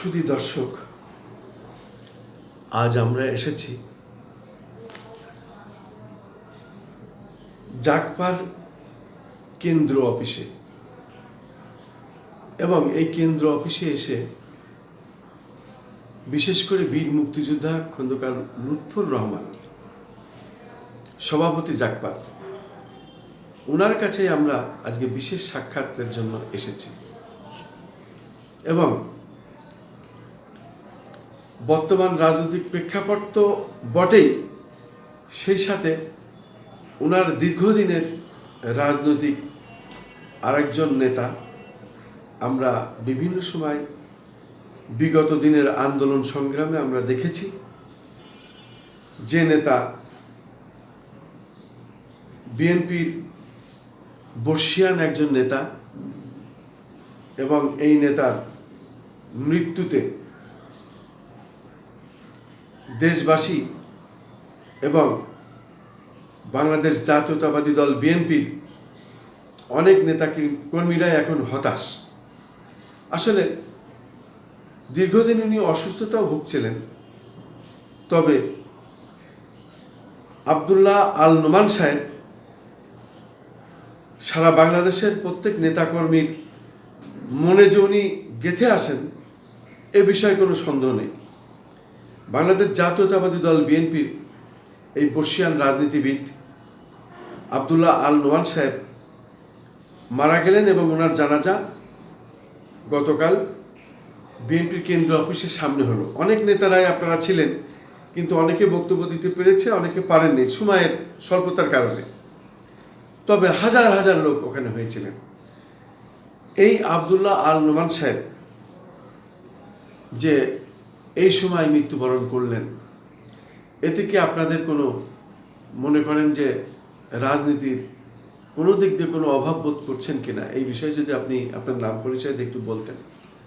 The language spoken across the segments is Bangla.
সুধী দর্শক, আজ আমরা এসেছি জাকপার কেন্দ্র অফিসে এবং এই কেন্দ্র অফিসে এসে বিশেষ করে বীর মুক্তিযোদ্ধা খন্দকার লুৎফুর রহমান, সভাপতি জাকপার ওনার কাছে আমরা আজকে বিশেষ সাক্ষাতের জন্য এসেছি এবং বর্তমান রাজনৈতিক প্রেক্ষাপট তো বটেই। সেই সাথে ওনার দীর্ঘদিনের রাজনৈতিক আরেকজন নেতা, আমরা বিভিন্ন সময় বিগত দিনের আন্দোলন সংগ্রামে আমরা দেখেছি, যে নেতা বিএনপির বর্ষিয়ান একজন নেতা এবং এই নেতার মৃত্যুতে দেশবাসী এবং বাংলাদেশ জাতীয়তাবাদী দল বিএনপির অনেক নেতা কর্মীরাই এখন হতাশ। আসলে দীর্ঘদিন উনি অসুস্থতাও ভুগছিলেন। তবে আবদুল্লাহ আল নোমান সাহেব সারা বাংলাদেশের প্রত্যেক নেতাকর্মীর মনে যে উনি গেথে আসেন, এ বিষয়ে কোনো সন্দেহ নেই। বাংলাদেশ জাতীয়তাবাদী দল বিএনপির এই বর্ষিয়ান রাজনীতিবিদ আবদুল্লাহ আল নোয়ান সাহেব মারা গেলেন এবং ওনার জানাজা গতকাল বিএনপির কেন্দ্র অফিসের সামনে হলো। অনেক নেতারাই আপনারা ছিলেন, কিন্তু অনেকে বক্তব্য দিতে পেরেছে, অনেকে পারেননি সময়ের স্বল্পতার কারণে। তবে হাজার হাজার লোক ওখানে হয়েছিলেন। এই আবদুল্লাহ আল নোমান সাহেব যে এই সময় মৃত্যুবরণ করলেন। এতে কি আপনাদের কোনো মনে করেন যে রাজনীতির কোনো দিক দিয়ে কোনো অভাব বোধ করছেন কিনা? এই বিষয়ে যদি আপনি আপনার নাম পরিচয় একটু বলতেন।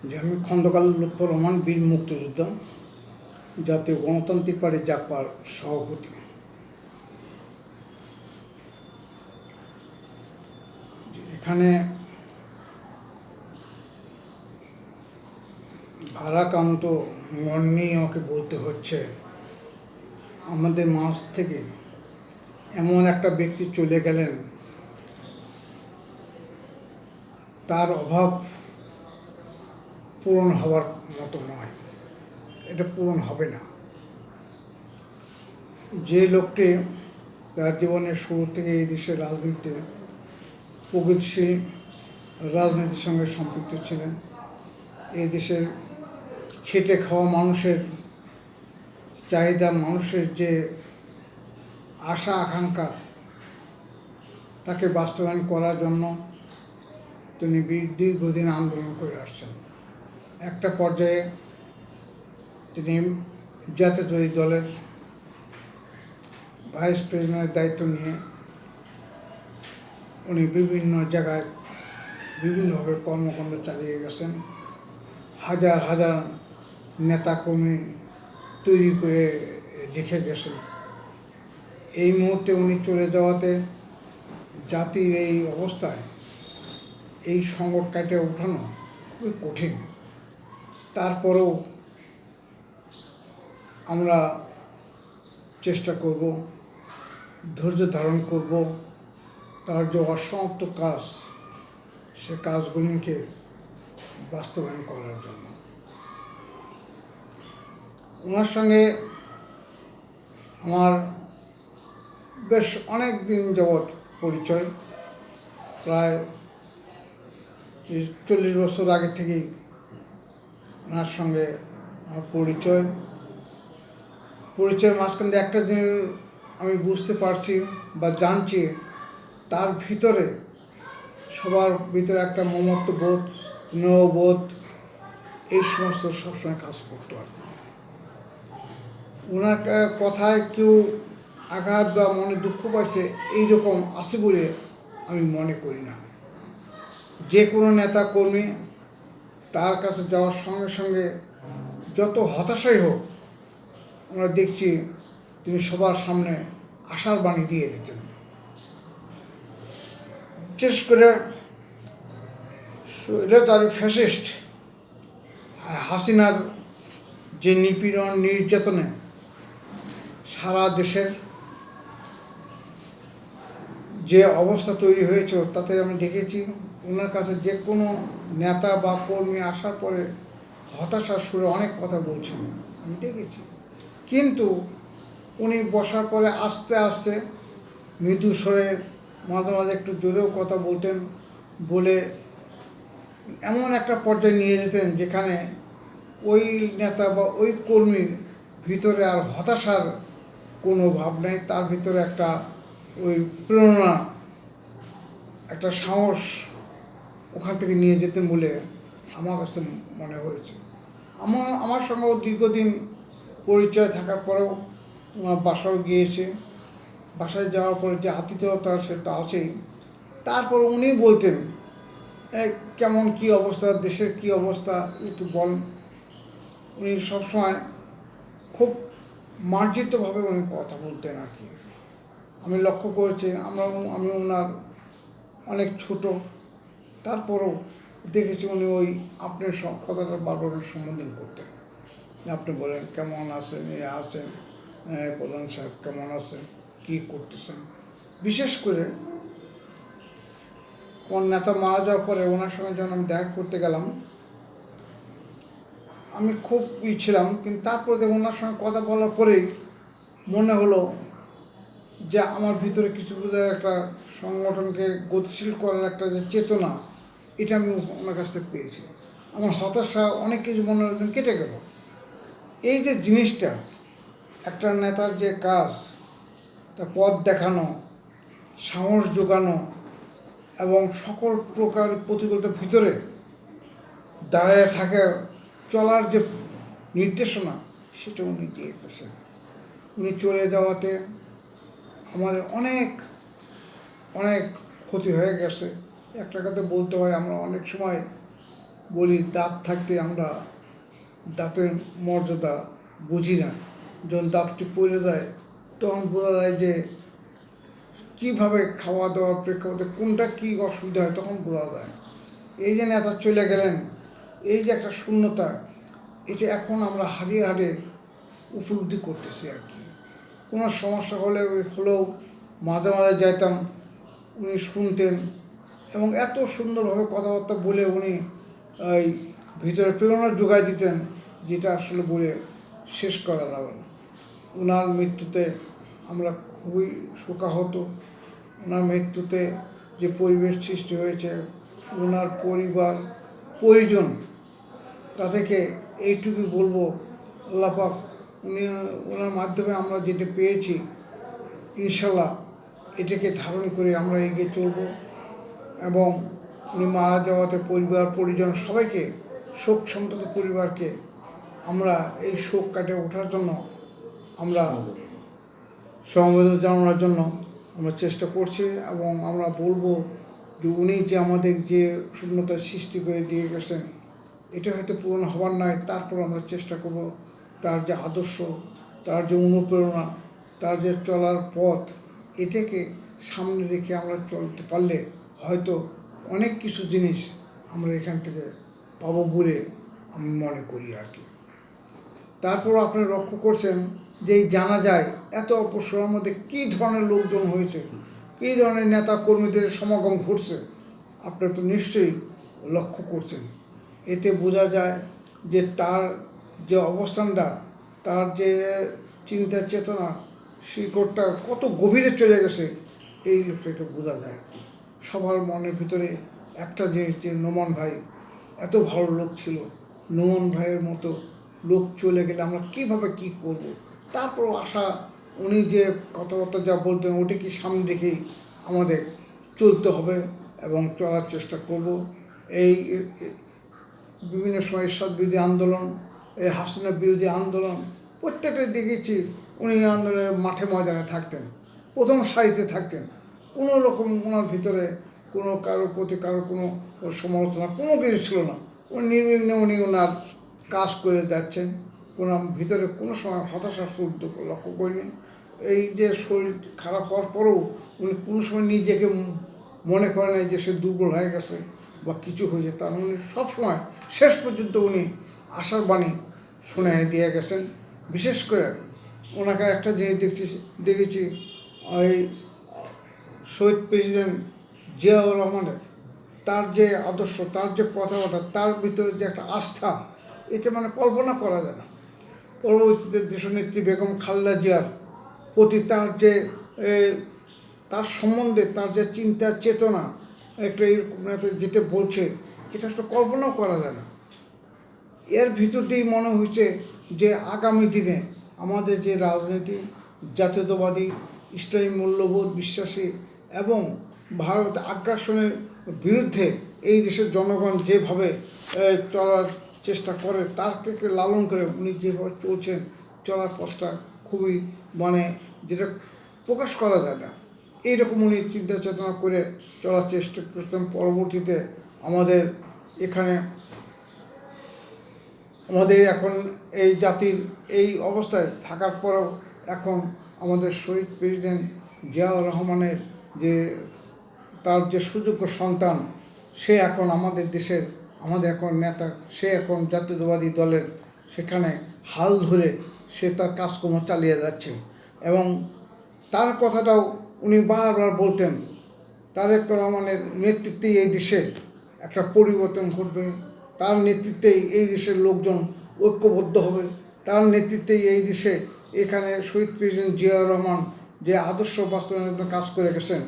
যে আমি খন্দকাল লুৎফর রহমান, বীর মুক্তিযোদ্ধা, জাতীয় গণতান্ত্রিক পার্টি জাপার সভাপতি। এখানে ভারাকান্ত মন নিয়ে আমাকে বলতে হচ্ছে। আমাদের মাস থেকে এমন একটা ব্যক্তি চলে গেলেন। তার অভাব পূরণ হওয়ার মতো নয়। এটা পূরণ হবে না। যে লোকটি তার জীবনের শুরু থেকে এই দেশের রাজনীতিতে প্রগতিশীল রাজনীতির সঙ্গে সম্পৃক্ত ছিলেন। এই দেশের খেটে খাওয়া মানুষের চাহিদা, মানুষের যে আশা, আকাঙ্ক্ষা, তাকে বাস্তবায়ন করার জন্য তিনি দীর্ঘদিন আন্দোলন করে আসছেন। একটা পর্যায়ে তিনি জাতীয়তাবাদী দলের ভাইস প্রেসিডেন্টের দায়িত্ব নিয়ে উনি বিভিন্ন জায়গায় বিভিন্নভাবে কর্মকাণ্ড চালিয়ে গেছেন। হাজার হাজার নেতাকর্মী তৈরি করে রেখে গেছেন। এই মুহূর্তে উনি চলে যাওয়াতে জাতির এই অবস্থায় এই সংকট কাটে ওঠানো খুবই কঠিন। তারপরেও আমরা চেষ্টা করব, ধৈর্য ধারণ করব। তার যে অসমাপ্ত কাজ, সে কাজগুলিকে বাস্তবায়ন করার জন্য। ওনার সঙ্গে আমার বেশ অনেক দিন যাবৎ পরিচয়, প্রায় চল্লিশ বছর আগে থেকেই ওনার সঙ্গে আমার পরিচয়। পরিচয়ের মাঝখান দিয়ে একটা দিন আমি বুঝতে পারছি বা জানছি, তার ভিতরে সবার ভিতরে একটা মমত্ব বোধ স্নেহবোধ, এই সমস্ত সবসময় কাজ করতো আর কি। ওনার কথায় কেউ আঘাত বা মনে দুঃখ পাচ্ছে এইরকম আছে বলে আমি মনে করি না। যে কোনো নেতা কর্মী তার কাছে যাওয়ার সঙ্গে সঙ্গে যত হতাশাই হোক, আমরা দেখছি তিনি সবার সামনে আশার বাণী দিয়ে দিতেন। বিশেষ করে স্বৈরাচারী ফ্যাসিস্ট, হাসিনার যে নিপীড়ন, নির্যাতনে সারা দেশের যে অবস্থা তৈরি হয়েছে, তাতে আমি দেখেছি ওনার কাছে যে কোনো নেতা বা কর্মী আসার পরে হতাশার সুরে অনেক কথা বলছেন। আমি দেখেছি। কিন্তু উনি বসার পরে আস্তে আস্তে মৃদু স্বরে মাঝে মাঝে একটু জোরেও কথা বলতেন, বলে এমন একটা পর্যায়ে নিয়ে যেতেন যেখানে ওই নেতা বা ওই কর্মীর ভিতরে আর হতাশার কোনো ভাব নেই, তার ভিতরে একটা ওই প্রেরণা, একটা সাহস ওখান থেকে নিয়ে যেতেন বলে আমার কাছে মনে হয়েছে। আমার আমার সঙ্গেও দীর্ঘদিন পরিচয় থাকার পরেও ওনার বাসাও গিয়েছে। বাসায় যাওয়ার পরে যে আতিথেয়তা সেটা আছেই। তারপর উনি বলতেন কেমন, কি অবস্থা, দেশের কি অবস্থা, একটু বল। উনি সবসময় খুব মার্জিতভাবে উনি কথা বলতেন আর কি। আমি লক্ষ্য করেছি, আমরা আমি ওনার অনেক ছোট, তারপরও দেখেছি উনি ওই আপনার সব কথাটা বারবার সম্বোধন করতেন। আপনি বলেন, কেমন আছেন? এ আছেন? প্রধান সাহেব কেমন আছেন? কী করতেছেন? বিশেষ করে আমার নেতা মারা যাওয়ার পরে ওনার সঙ্গে যখন আমি দেখা করতে গেলাম আমি খুব ই ছিলাম, কিন্তু তারপরে ওনার সঙ্গে কথা বলার পরেই মনে হলো যে আমার ভিতরে কিছু বোধহয় একটা সংগঠনকে গতিশীল করার একটা যে চেতনা, এটা আমি ওনার কাছ থেকে পেয়েছি। আমার হতাশা অনেক কিছু মনে একদম কেটে গেল। এই যে জিনিসটা, একটা নেতার যে কাজ তা পথ দেখানো, সাহস যোগানো এবং সকল প্রকার প্রতিকূলতার ভিতরে দাঁড়িয়ে থাকে চলার যে নির্দেশনা সেটা উনি দিয়ে গেছেন। উনি চলে যাওয়াতে আমাদের অনেক অনেক ক্ষতি হয়ে গেছে। একটা কথা বলতে হয়, আমরা অনেক সময় বলি, দাঁত থাকতে আমরা দাঁতের মর্যাদা বুঝি না। যখন দাঁতটি পড়ে যায়, তখন বোঝা যায় যে কীভাবে খাওয়া দাওয়ার প্রেক্ষাপটে কোনটা কী অসুবিধা হয়, তখন বোঝা যায়। এই যে নেতা চলে গেলেন এই যে একটা শূন্যতা, এটা এখন আমরা হারিয়ে হারিয়ে উপলব্ধি করতেছি আর কি। কোনো সমস্যা হলে, হলেও মাঝে মাঝে যাইতাম, উনি শুনতেন এবং এত সুন্দরভাবে কথাবার্তা বলে উনি, এই ভিতরে প্রেরণা যোগায় দিতেন, যেটা আসলে বলে শেষ করা যাবে না। ওনার মৃত্যুতে আমরা খুবই শোকাহত। ওনার মৃত্যুতে যে পরিবেশ সৃষ্টি হয়েছে ওনার পরিবার, পরিজন তাদেরকে এইটুকুই বলব, আল্লাপাক, উনি, ওনার মাধ্যমে আমরা যেটা পেয়েছি, ইনশাল্লাহ এটাকে ধারণ করে আমরা এগিয়ে চলব এবং উনি মারা যাওয়াতে পরিবার, পরিজন সবাইকে, শোক সন্তত পরিবারকে আমরা এই শোক কাটে ওঠার জন্য আমরা সমবেদনা জানানোর জন্য আমরা চেষ্টা করছি এবং আমরা বলব যে উনি যে আমাদের যে শূন্যতার সৃষ্টি করে দিয়ে গেছেন এটা হয়তো পূরণ হবার নয়, তারপর আমরা চেষ্টা করব তার যে আদর্শ, তার যে অনুপ্রেরণা, তার যে চলার পথ, এটাকে সামনে রেখে আমরা চলতে পারলে হয়তো অনেক কিছু জিনিস আমরা এখান থেকে পাবো বলে আমি মনে করি আর কি। তারপর আপনি লক্ষ্য করছেন যে জানা যায় এত অপসরের মধ্যে কী ধরনের লোকজন হয়েছে, কী ধরনের নেতা কর্মীদের সমাগম ঘটছে আপনি তো নিশ্চয়ই লক্ষ্য করছেন। এতে বোঝা যায় যে তার যে অবস্থানটা, তার যে চিন্তা চেতনা শিকড়টা কত গভীরে চলে গেছে, এই লোকটা বোঝা যায়। সবার মনের ভিতরে একটা যে যে নোমান ভাই এত ভালো লোক ছিল, নোমান ভাইয়ের মতো লোক চলে গেলে আমরা কীভাবে কী করব? তারপর আশা, উনি যে কথাবার্তা যা বলতেন ওটাকে সামনে রেখেই আমাদের চলতে হবে এবং চলার চেষ্টা করব। এই বিভিন্ন সময় এরশাদ বিরোধী আন্দোলন, এই হাসিনা বিরোধী আন্দোলন, প্রত্যেকটা দেখেছি উনি আন্দোলনের মাঠে ময়দানে থাকতেন, প্রথম সারিতে থাকতেন। কোনো রকম ওনার ভিতরে কোনো কারোর প্রতি কারও কোনো সমালোচনা, কোনো কিছু ছিল না। উনি নির্বিঘ্নে উনি ওনার কাজ করে যাচ্ছেন। কোনো ভিতরে কোনো সময় হতাশা সুর লক্ষ্য করিনি এই যে শরীর খারাপ হওয়ার পরেও উনি কোনো সময় নিজেকে মনে করে নাই যে সে দুর্বল হয়ে গেছে বা কিছু হয়েছে। তার উনি সবসময় শেষ পর্যন্ত উনি আশার বাণী শুনে দিয়ে গেছেন। বিশেষ করে ওনাকে একটা জিনিস দেখছি, দেখেছি, ওই শহীদ প্রেসিডেন্ট জিয়াউর রহমানের তার যে আদর্শ, তার যে কথাবার্তা, তার ভিতরে যে একটা আস্থা, এটা মানে কল্পনা করা যায় না। পরবর্তীতে দেশনেত্রী বেগম খালদা জিয়ার প্রতি তার যে তার সম্বন্ধে, তার যে চিন্তা, চেতনা, একটা এরকম যেটা বলছে এটা আসলে কল্পনাও করা যায় না। এর ভিতর দিয়েই মনে হয়েছে যে আগামী দিনে আমাদের যে রাজনীতি, জাতীয়তাবাদী ইসলামী মূল্যবোধ বিশ্বাসী এবং ভারত আগ্রাসনের বিরুদ্ধে এই দেশের জনগণ যেভাবে চলার চেষ্টা করে তারকে লালন করে উনি যেভাবে চলছেন, চলার পথটা খুবই মানে যেটা প্রকাশ করা যায় না। এইরকম উনি চিন্তা চেতনা করে চলার চেষ্টা করছেন। পরবর্তীতে আমাদের এখানে আমাদের এখন এই জাতির এই অবস্থায় থাকার পরেও এখন আমাদের শহীদ প্রেসিডেন্ট জিয়াউর রহমানের যে তার যে সুযোগ্য সন্তান, সে এখন আমাদের দেশের, আমাদের এখন নেতা, সে এখন জাতীয়তাবাদী দলের, সেখানে হাল ধরে সে তার কাজকর্ম চালিয়ে যাচ্ছে। এবং তার কথাটাও উনি বারবার বলতেন, তারেক রহমানের নেতৃত্বেই এই দেশে একটা পরিবর্তন ঘটবে। তার নেতৃত্বেই এই দেশের লোকজন ঐক্যবদ্ধ হবে। তার নেতৃত্বেই এই দেশে এখানে শহীদ প্রেসিডেন্ট জিয়াউর রহমান যে আদর্শ বাস্তবায়নের জন্য কাজ করে গেছেন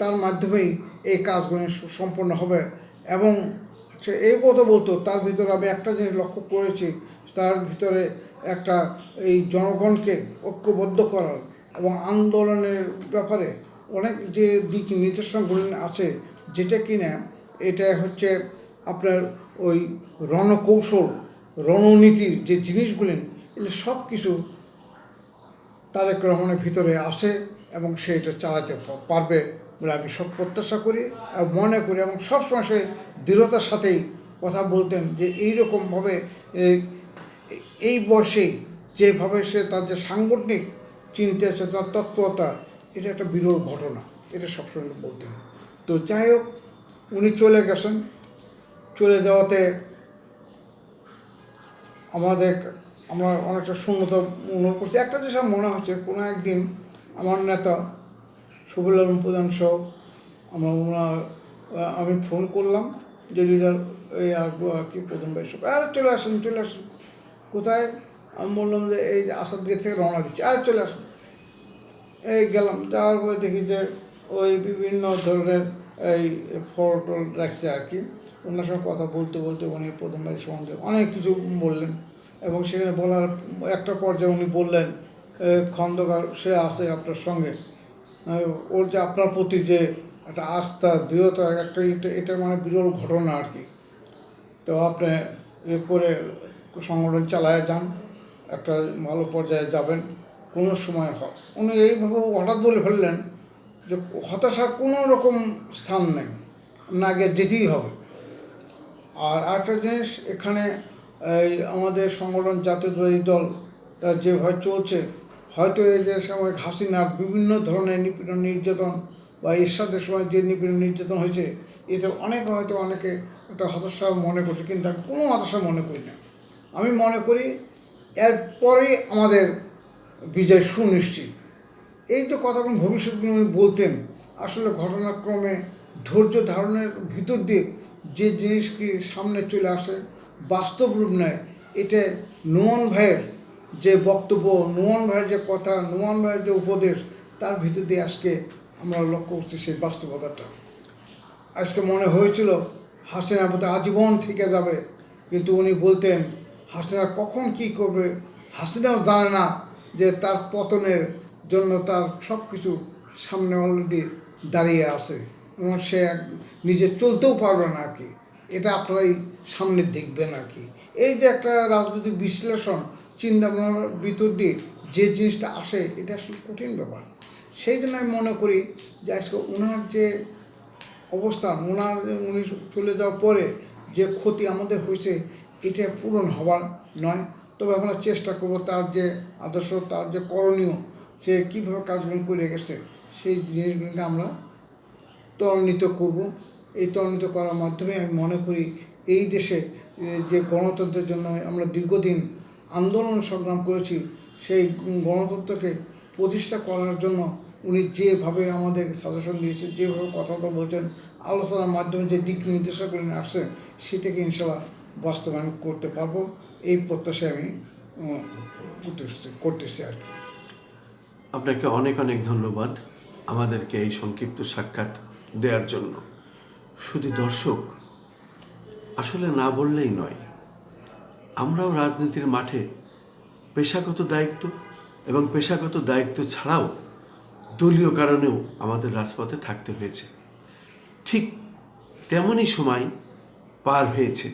তার মাধ্যমেই এই কাজগুলি সম্পন্ন হবে। এবং সে এই কথা বলতো, তার ভিতরে আমি একটা জিনিস লক্ষ্য করেছি, তার ভিতরে একটা এই জনগণকে ঐক্যবদ্ধ করার এবং আন্দোলনের ব্যাপারে অনেক যে দিক নির্দেশনাগুলো আছে, যেটা কিনা এটা হচ্ছে আপনার ওই রণকৌশল, রণনীতির যে জিনিসগুলি, এগুলো সব কিছু তারেক রহমানের ভিতরে আসে এবং সে এটা চালাতে পারবে বলে আমি সব প্রত্যাশা করি এবং মনে করি এবং সবসময় সে দৃঢ়তার সাথেই কথা বলতেন যে এইরকমভাবে এই- বয়সে যেভাবে সে তার যে সাংগঠনিক চিন্তা চেতনা তৎপরতা এটা একটা বিরল ঘটনা, এটা সবসময় বলতেন। তো যাই হোক উনি চলে গেছেন। চলে যাওয়াতে আমাদের আমরা অনেকটা শূন্যতা অনুভব করছি। একটা আমার মনে হচ্ছে, কোনো একদিন আমার নেতা সুবুল প্রধান সহ আমার ওনার, আমি ফোন করলাম যে লিডার এই আর কি প্রথম বাইশ আরে চলে আসুন চলে আসুন। কোথায়? আমি বললাম যে এই আসাদ গেট থেকে রওনা দিচ্ছি। আরে চলে আসুন। এই গেলাম, যাওয়ার পরে দেখি যে ওই বিভিন্ন ধরনের এই ফল টল রাখছে আর কি। ওনার সঙ্গে কথা বলতে বলতে উনি প্রথমবার সম্বন্ধে অনেক কিছু বললেন এবং সেখানে বলার একটা পর্যায়ে উনি বললেন খন্দকার, সে আছে আপনার সঙ্গে। ওর যে আপনার প্রতি যে একটা আস্থা, দৃঢ়তা, একটা এটা এটা মানে বিরল ঘটনা আর কি। তো আপনি এ করে সংগঠন চালায় যান, একটা ভালো পর্যায়ে যাবেন, কোনো সময় হ- উনি এইভাবে হঠাৎ বলে ফেললেন যে হতাশার কোনো রকম স্থান নেই, না আগে যেতেই হবে। আর আরেকটা জিনিস, এখানে এই আমাদের সংগঠন জাতীয় জাতীয়তাবাদী দল, তার যেভাবে চলছে, হয়তো যে সময় হাসিনার বিভিন্ন ধরনের নিপীড়ন নির্যাতন বা এরশাদের সময় যে নিপীড়ন নির্যাতন হয়েছে এটা অনেক হয়তো অনেকে একটা হতাশা মনে করছে, কিন্তু আমি কোনো হতাশা মনে করি না। আমি মনে করি, এরপরেই আমাদের বিজয় সুনিশ্চিত। এই যে কথাগুলো ভবিষ্যৎ বলতেন, আসলে ঘটনাক্রমে ধৈর্য ধারণের ভিতর দিয়ে যে জিনিস কি সামনে চলে আসে, বাস্তব রূপ নেয়, এটা নোমান ভাইয়ের যে বক্তব্য নোমান ভাইয়ের যে কথা নোমান ভাইয়ের যে উপদেশ, তার ভিতর দিয়ে আজকে আমরা লক্ষ্য করছি সেই বাস্তবতাটা। আজকে মনে হয়েছিল হাসিনা বোধহয় আজীবন থেকে যাবে, কিন্তু উনি বলতেন, হাসিনা কখন কি করবে, হাসিনাও জানে না যে তার পতনের জন্য তার সব কিছু সামনে অলরেডি দাঁড়িয়ে আছে। এবং সে নিজে চলতেও পারবে না আর কি। এটা আপনারাই সামনে দেখবেন আর কি। এই যে একটা রাজনৈতিক বিশ্লেষণ চিন্তা ভাবনার ভিতর দিয়ে যে জিনিসটা আসে, এটা আসলে কঠিন ব্যাপার। সেই জন্য আমি মনে করি যে আজকে ওনার যে অবস্থান ওনার উনি চলে যাওয়ার পরে যে ক্ষতি আমাদের হয়েছে, এটা পূরণ হবার নয়। তবে আমরা চেষ্টা করব তার যে আদর্শ, তার যে করণীয় সে কীভাবে কাজগুলো করে গেছে, সেই জিনিসগুলোকে আমরা ত্বরান্বিত করব। এই ত্বরান্বিত করার মাধ্যমে আমি মনে করি এই দেশে যে গণতন্ত্রের জন্য আমরা দীর্ঘদিন আন্দোলন সংগ্রাম করেছি, সেই গণতন্ত্রকে প্রতিষ্ঠা করার জন্য উনি যেভাবে আমাদের সাজেশন দিয়েছেন, যেভাবে কথাটা বলছেন, আলোচনার মাধ্যমে যে দিক নির্দেশনাগুলি আসছে, সেটাকে ইনশাল্লাহ বাস্তবায়ন করতে পারব। এই প্রত্যাশায় আমি করতেছি আর কি। আপনাকে অনেক অনেক ধন্যবাদ আমাদেরকে এই সংক্ষিপ্ত সাক্ষাৎ দেওয়ার জন্য। শুধু দর্শক, আসলে না বললেই নয়, আমরাও রাজনীতির মাঠে পেশাগত দায়িত্ব এবং পেশাগত দায়িত্ব ছাড়াও দলীয় কারণেও আমাদের রাজপথে থাকতে হয়েছে। ঠিক তেমনই সময় পার হয়েছে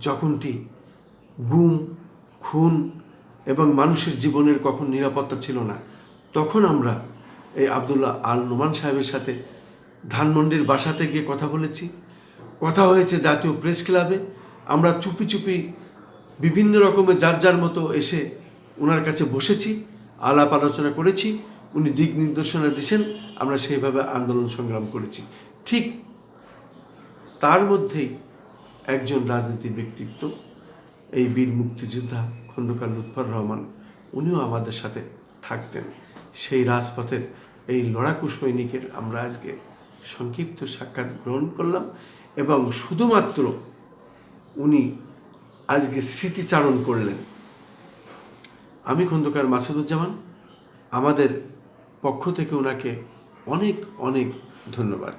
যখনটি গুম, খুন এবং মানুষের জীবনের কখন নিরাপত্তা ছিল না। তখন আমরা এই আবদুল্লাহ আল নোমান সাহেবের সাথে ধানমন্ডির বাসাতে গিয়ে কথা বলেছি। কথা হয়েছে জাতীয় প্রেস ক্লাবে। আমরা চুপি চুপি বিভিন্ন রকমের যার যার মতো এসে ওনার কাছে বসেছি, আলাপ আলোচনা করেছি। উনি দিক নির্দেশনা দিয়েছেন, আমরা সেইভাবে আন্দোলন সংগ্রাম করেছি। ঠিক তার মধ্যেই একজন রাজনীতির ব্যক্তিত্ব, এই বীর মুক্তিযোদ্ধা খন্দকার লুৎফর রহমান, উনিও আমাদের সাথে থাকতেন। সেই রাজপথের এই লড়াকু সৈনিকের আমরা আজকে সংক্ষিপ্ত সাক্ষাৎ গ্রহণ করলাম এবং শুধুমাত্র উনি আজকে স্মৃতিচারণ করলেন। আমি খন্দকার মাসুদুজ্জামান, আমাদের পক্ষ থেকে ওনাকে অনেক অনেক ধন্যবাদ।